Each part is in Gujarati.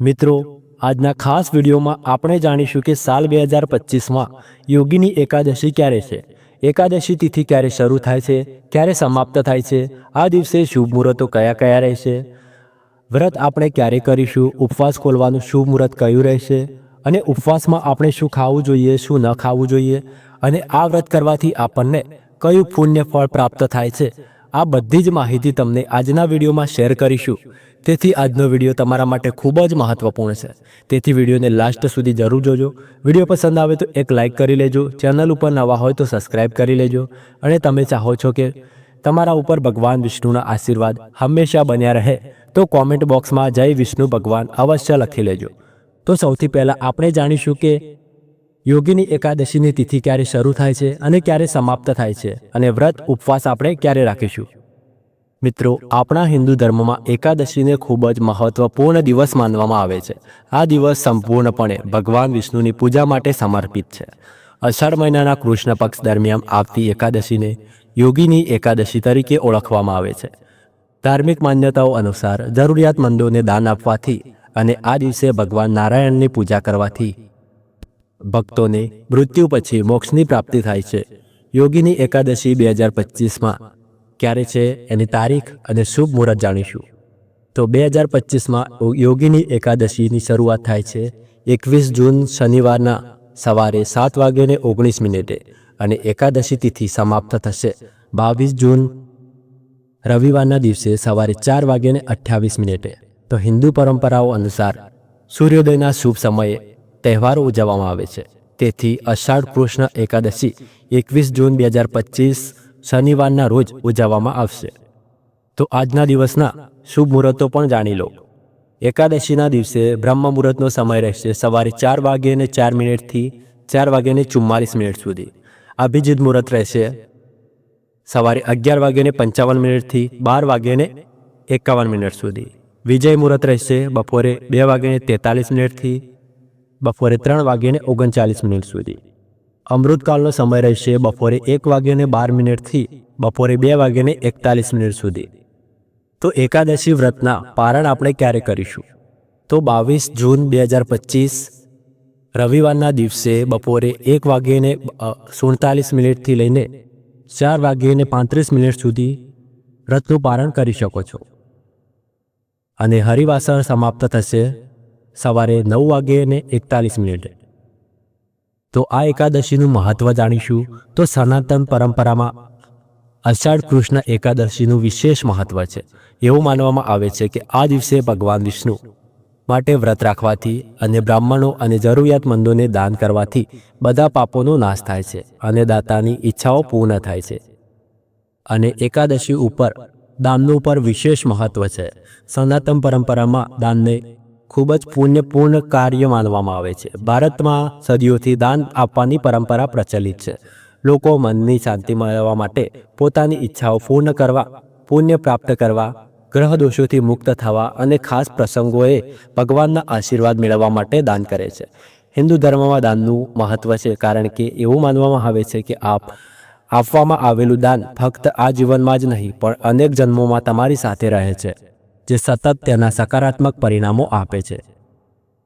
મિત્રો, આજના ખાસ વિડીયોમાં આપણે જાણીશું કે સાલ બે હજાર પચીસમાં યોગીની એકાદશી ક્યારે છે? એકાદશી તિથિ ક્યારે શરૂ થાય છે? ક્યારે સમાપ્ત થાય છે? આ દિવસે શુભ મુહૂર્તો કયા કયા રહેશે? વ્રત આપણે ક્યારે કરીશું? ઉપવાસ ખોલવાનું શુભ મુહૂર્ત કયું રહેશે? અને ઉપવાસમાં આપણે શું ખાવું જોઈએ, શું ન ખાવું જોઈએ? અને આ વ્રત કરવાથી આપણને કયું પુણ્ય ફળ પ્રાપ્ત થાય છે? આ બધી જ માહિતી તમને આજના વિડીયોમાં શેર કરીશું. તેથી આજનો વીડિયો તમારા માટે ખૂબ જ મહત્વપૂર્ણ છે. તેથી વિડીયોને લાસ્ટ સુધી જરૂર જોજો. વીડિયો પસંદ આવે તો એક લાઇક કરી લેજો. ચેનલ ઉપર નવા હોય તો સબસ્ક્રાઇબ કરી લેજો. અને તમે ચાહો છો કે તમારા ઉપર ભગવાન વિષ્ણુના આશીર્વાદ હંમેશા બન્યા રહે, તો કોમેન્ટ બોક્સમાં જય વિષ્ણુ ભગવાન અવશ્ય લખી લેજો. તો સૌથી પહેલાં આપણે જાણીશું કે યોગીની એકાદશીની તિથિ ક્યારે શરૂ થાય છે અને ક્યારે સમાપ્ત થાય છે અને વ્રત, ઉપવાસ આપણે ક્યારે રાખીશું? મિત્રો, આપણા હિન્દુ ધર્મમાં એકાદશીને ખૂબ જ મહત્વપૂર્ણ દિવસ માનવામાં આવે છે. આ દિવસ સંપૂર્ણપણે ભગવાન વિષ્ણુની પૂજા માટે સમર્પિત છે. અષાઢ મહિનાના કૃષ્ણ પક્ષ દરમિયાન આવતી એકાદશીને યોગીની એકાદશી તરીકે ઓળખવામાં આવે છે. ધાર્મિક માન્યતાઓ અનુસાર જરૂરિયાતમંદોને દાન આપવાથી અને આ દિવસે ભગવાન નારાયણની પૂજા કરવાથી ભક્તોને મૃત્યુ પછી મોક્ષની પ્રાપ્તિ થાય છે. યોગીની એકાદશી બે હજાર પચીસમાં. ક્યારે છે એની તારીખ અને શુભ મુહૂર્ત જાણીશું. તો બે હજાર પચીસમાં યોગીની એકાદશીની શરૂઆત થાય છે એકવીસ જૂન શનિવારના સવારે સાત વાગ્યાને ઓગણીસ મિનિટે અને એકાદશી તિથિ સમાપ્ત થશે બાવીસ જૂન રવિવારના દિવસે સવારે ચાર વાગ્યાને અઠ્યાવીસ મિનિટે. તો હિન્દુ પરંપરાઓ અનુસાર સૂર્યોદયના શુભ સમયે તહેવારો ઉજવવામાં આવે છે. તેથી અષાઢ કૃષ્ણ એકાદશી એકવીસ જૂન બે હજાર પચીસ શનિવારના રોજ ઉજવવામાં આવશે. તો આજના દિવસના શુભ મુહૂર્તો પણ જાણી લો. એકાદશીના દિવસે બ્રહ્મ મુહૂર્તનો સમય રહેશે સવારે ચાર વાગ્યે ચાર મિનિટથી ચાર વાગ્યે ચુમ્માલીસ મિનિટ સુધી. અભિજીત મુહૂર્ત રહેશે સવારે અગિયાર વાગ્યે પંચાવન મિનિટથી બાર વાગ્યે એકાવન મિનિટ સુધી. વિજય મુહૂર્ત રહેશે બપોરે બે વાગ્યે તેતાલીસ મિનિટથી બપોરે ત્રણ વાગ્યાને ઓગણચાલીસ મિનિટ સુધી. અમૃતકાળનો સમય રહેશે બપોરે એક વાગ્યાને બાર મિનિટથી બપોરે બે વાગ્યે એકતાલીસ મિનિટ સુધી. તો એકાદશી વ્રતના પારણ આપણે ક્યારે કરીશું? તો બાવીસ જૂન બે હજાર પચીસ, રવિવારના દિવસે બપોરે એક વાગ્યાને સુડતાલીસ મિનિટથી લઈને ચાર વાગ્યાને પાંત્રીસ મિનિટ સુધી વ્રતનું પારણ કરી શકો છો. અને હરિવાસણ સમાપ્ત થશે સવારે નવ વાગે ને એકતાલીસ મિનિટે. તો આ એકાદશીનું મહત્વ જાણીશું તો સનાતન પરંપરામાં અષાઢ કૃષ્ણ એકાદશીનું વિશેષ મહત્વ છે. એવું માનવામાં આવે છે કે આ દિવસે ભગવાન વિષ્ણુ માટે વ્રત રાખવાથી અને બ્રાહ્મણો અને જરૂરિયાતમંદોને દાન કરવાથી બધા પાપોનો નાશ થાય છે અને દાતાની ઈચ્છાઓ પૂર્ણ થાય છે. અને એકાદશી ઉપર દાનનું પર વિશેષ મહત્વ છે. સનાતન પરંપરામાં દાનને ખૂબ જ પુણ્યપૂર્ણ કાર્ય માનવામાં આવે છે. ભારતમાં સદીઓથી દાન આપવાની પરંપરા પ્રચલિત છે. લોકો મનની શાંતિ મેળવવા માટે પોતાની ઈચ્છાઓ પૂર્ણ કરવા, પુણ્ય પ્રાપ્ત કરવા ગ્રહ દોષોથી મુક્ત થવા અને ખાસ પ્રસંગોએ ભગવાનના આશીર્વાદ મેળવવા માટે દાન કરે છે. હિન્દુ ધર્મમાં દાનનું મહત્વ છે કારણ કે એવું માનવામાં આવે છે કે આપ, આપવામાં આવેલું દાન ફક્ત આ જીવનમાં જ નહીં પણ અનેક જન્મોમાં તમારી સાથે રહે છે. જે સતત તેના સકારાત્મક પરિણામો આપે છે.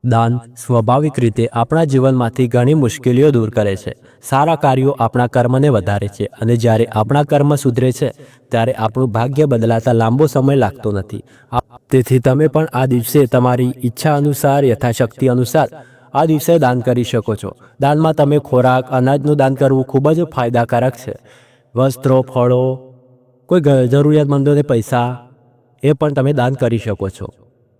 દાન સ્વાભાવિક રીતે આપણા જીવનમાંથી ઘણી મુશ્કેલીઓ દૂર કરે છે. સારા કાર્યો આપણા કર્મને વધારે છે અને જ્યારે આપણા કર્મ સુધરે છે, ત્યારે આપણું ભાગ્ય બદલાતા લાંબો સમય લાગતો નથી. તેથી તમે પણ આ દિવસે તમારી ઈચ્છા અનુસાર, યથાશક્તિ અનુસાર આ દિવસે દાન કરી શકો છો. દાનમાં તમે ખોરાક, અનાજનું દાન કરવું ખૂબ જ ફાયદાકારક છે. વસ્ત્રો, ફળો, કોઈ જરૂરિયાતમંદોને પૈસા એ પણ તમે દાન કરી શકો છો.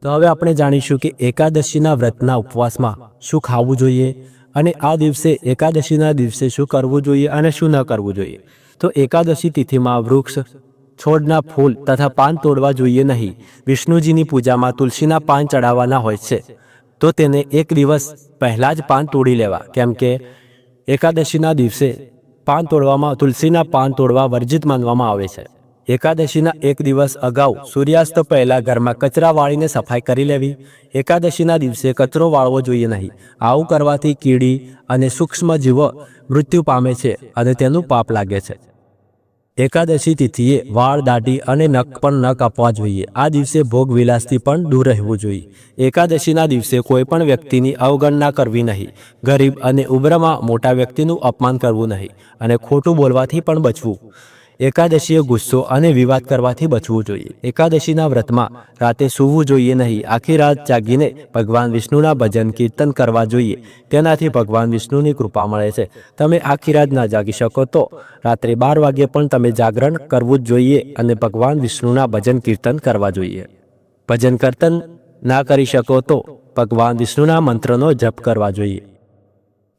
તો હવે આપણે જાણીશું કે એકાદશીના વ્રતના ઉપવાસમાં શું ખાવું જોઈએ અને આ દિવસે એકાદશીના દિવસે શું કરવું જોઈએ અને શું ન કરવું જોઈએ. તો એકાદશી તિથિમાં વૃક્ષ, છોડના ફૂલ તથા પાન તોડવા જોઈએ નહીં. વિષ્ણુજીની પૂજામાં તુલસીના પાન ચડાવવાના હોય છે. તો તેને એક દિવસ પહેલાં જ પાન તોડી લેવા. કેમ કે એકાદશીના દિવસે પાન તોડવામાં, તુલસીના પાન તોડવા વર્જિત માનવામાં આવે છે. એકાદશીના એક દિવસ અગાઉ સૂર્યાસ્ત પહેલા ઘરમાં કચરા વાળીને સફાઈ કરી લેવી. એકાદશીના દિવસે કચરો વાળવો જોઈએ નહીં. આવું કરવાથી કીડી અને સૂક્ષ્મ જીવો મૃત્યુ પામે છે અને તેનું પાપ લાગે છે. એકાદશી તિથિએ વાળ, દાઢી અને નખ પણ ન કાપવા જોઈએ. આ દિવસે ભોગ વિલાસથી પણ દૂર રહેવું જોઈએ. એકાદશીના દિવસે કોઈ પણ વ્યક્તિની અવગણના કરવી નહીં. ગરીબ અને ઉબ્રમાં મોટા વ્યક્તિનું અપમાન કરવું નહીં અને ખોટું બોલવાથી પણ બચવું. એકાદશીએ ગુસ્સો અને વિવાદ કરવાથી બચવું જોઈએ. એકાદશીના વ્રતમાં રાતે સૂવું જોઈએ નહીં. આખી રાત જાગીને ભગવાન વિષ્ણુના ભજન કીર્તન કરવા જોઈએ. તેનાથી ભગવાન વિષ્ણુની કૃપા મળે છે. તમે આખી રાત ના જાગી શકો તો રાત્રે બાર વાગ્યે પણ તમે જાગરણ કરવું જ જોઈએ અને ભગવાન વિષ્ણુના ભજન કીર્તન કરવા જોઈએ. ભજન કીર્તન ના કરી શકો તો ભગવાન વિષ્ણુના મંત્રનો જપ કરવા જોઈએ.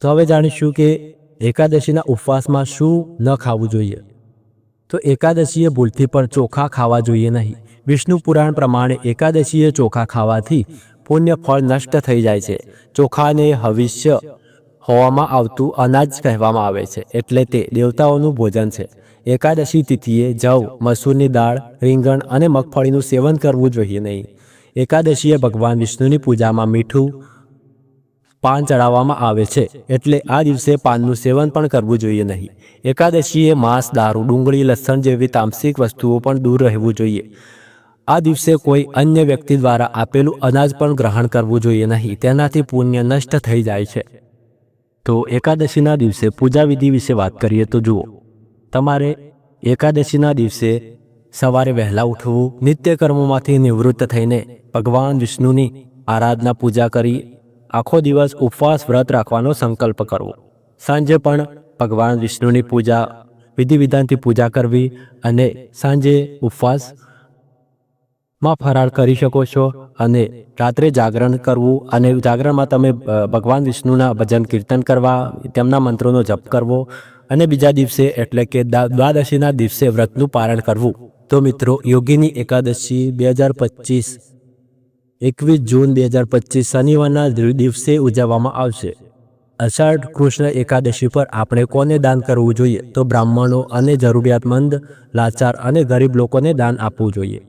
તો હવે જાણીશું કે એકાદશીના ઉપવાસમાં શું ન ખાવું જોઈએ. તો એકાદશીએ ભૂલથી પણ ચોખા ખાવા જોઈએ નહીં. વિષ્ણુ પુરાણ પ્રમાણે એકાદશીએ ચોખા ખાવાથી પુણ્ય ફળ નષ્ટ થઈ જાય છે. ચોખાને હવિષ્ય હોવામાં આવતું અનાજ કહેવામાં આવે છે, એટલે તે દેવતાઓનું ભોજન છે. એકાદશી તિથિએ જવ, મસૂરની દાળ, રીંગણ અને મગફળીનું સેવન કરવું જોઈએ નહીં. એકાદશીએ ભગવાન વિષ્ણુની પૂજામાં મીઠું પાન ચડાવવામાં આવે છે. એટલે આ દિવસે પાનનું સેવન પણ કરવું જોઈએ નહીં. એકાદશીએ માંસ, દારૂ, ડુંગળી, લસણ જેવી તામસિક વસ્તુઓ પણ દૂર રહેવું જોઈએ. આ દિવસે કોઈ અન્ય વ્યક્તિ દ્વારા આપેલું અનાજ પણ ગ્રહણ કરવું જોઈએ નહીં. તેનાથી પુણ્ય નષ્ટ થઈ જાય છે. તો એકાદશીના દિવસે પૂજા વિધિ વિશે વાત કરીએ તો જુઓ. તમારે એકાદશીના દિવસે સવારે વહેલા ઉઠવું નિત્ય કર્મોમાંથી નિવૃત્ત થઈને ભગવાન વિષ્ણુની આરાધના પૂજા કરી આખો દિવસ ઉપવાસ વ્રત રાખવાનો સંકલ્પ કરવો. સાંજે પણ ભગવાન વિષ્ણુની પૂજા વિધિ વિધાનથી પૂજા કરવી અને સાંજે ઉપવાસમાં ફરાળ કરી શકો છો અને રાત્રે જાગરણ કરવું અને જાગરણમાં તમે ભગવાન વિષ્ણુના ભજન કીર્તન કરવા, તેમના મંત્રોનો જપ કરવો અને બીજા દિવસે એટલે કે દ્વાદશીના દિવસે વ્રતનું પારણ કરવું. તો મિત્રો, યોગીની એકાદશી બે હજાર પચીસ એકવીસ જૂન બે હજાર પચીસ શનિવારના દિવસે ઉજવવામાં આવશે. અષાઢ કૃષ્ણ એકાદશી પર આપણે કોને દાન કરવું જોઈએ? તો બ્રાહ્મણો અને જરૂરિયાતમંદ, લાચાર અને ગરીબ લોકોને દાન આપવું જોઈએ.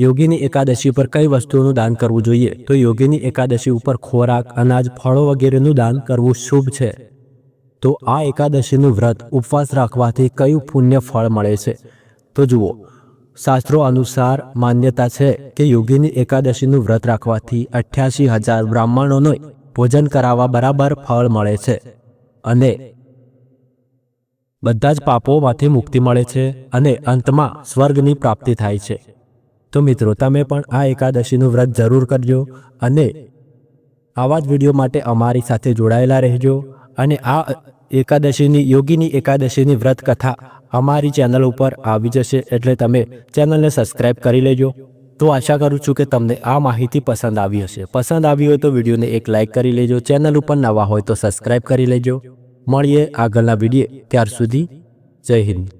યોગીની એકાદશી પર કઈ વસ્તુનું દાન કરવું જોઈએ? તો યોગીની એકાદશી ઉપર ખોરાક, અનાજ, ફળો વગેરેનું દાન કરવું શુભ છે. તો આ એકાદશીનું વ્રત ઉપવાસ રાખવાથી કયું પુણ્ય ફળ મળે છે? તો જુઓ શાસ્ત્રો અનુસાર માન્યતા છે કે યોગીની એકાદશીનું વ્રત રાખવાથી અઠ્યાસી હજાર બ્રાહ્મણોને ભોજન કરાવવા બરાબર ફળ મળે છે અને બધા જ પાપોમાંથી મુક્તિ મળે છે અને અંતમાં સ્વર્ગની પ્રાપ્તિ થાય છે. તો મિત્રો, તમે પણ આ એકાદશીનું વ્રત જરૂર કરજો અને આવા જ વીડિયો માટે અમારી સાથે જોડાયેલા રહેજો અને આ એકાદશીની યોગીની એકાદશીની વ્રત કથા અમારી ચેનલ ઉપર આવી જશે એટલે તમે ચેનલને સબસ્ક્રાઇબ કરી લેજો. તો આશા કરું છું કે તમને આ માહિતી પસંદ આવી હશે. પસંદ આવી હોય તો વિડીયોને એક લાઇક કરી લેજો. ચેનલ ઉપર નવા હોય તો સબસ્ક્રાઇબ કરી લેજો. મળીએ આગળના વીડિયો. ત્યાર સુધી જય હિન્દ.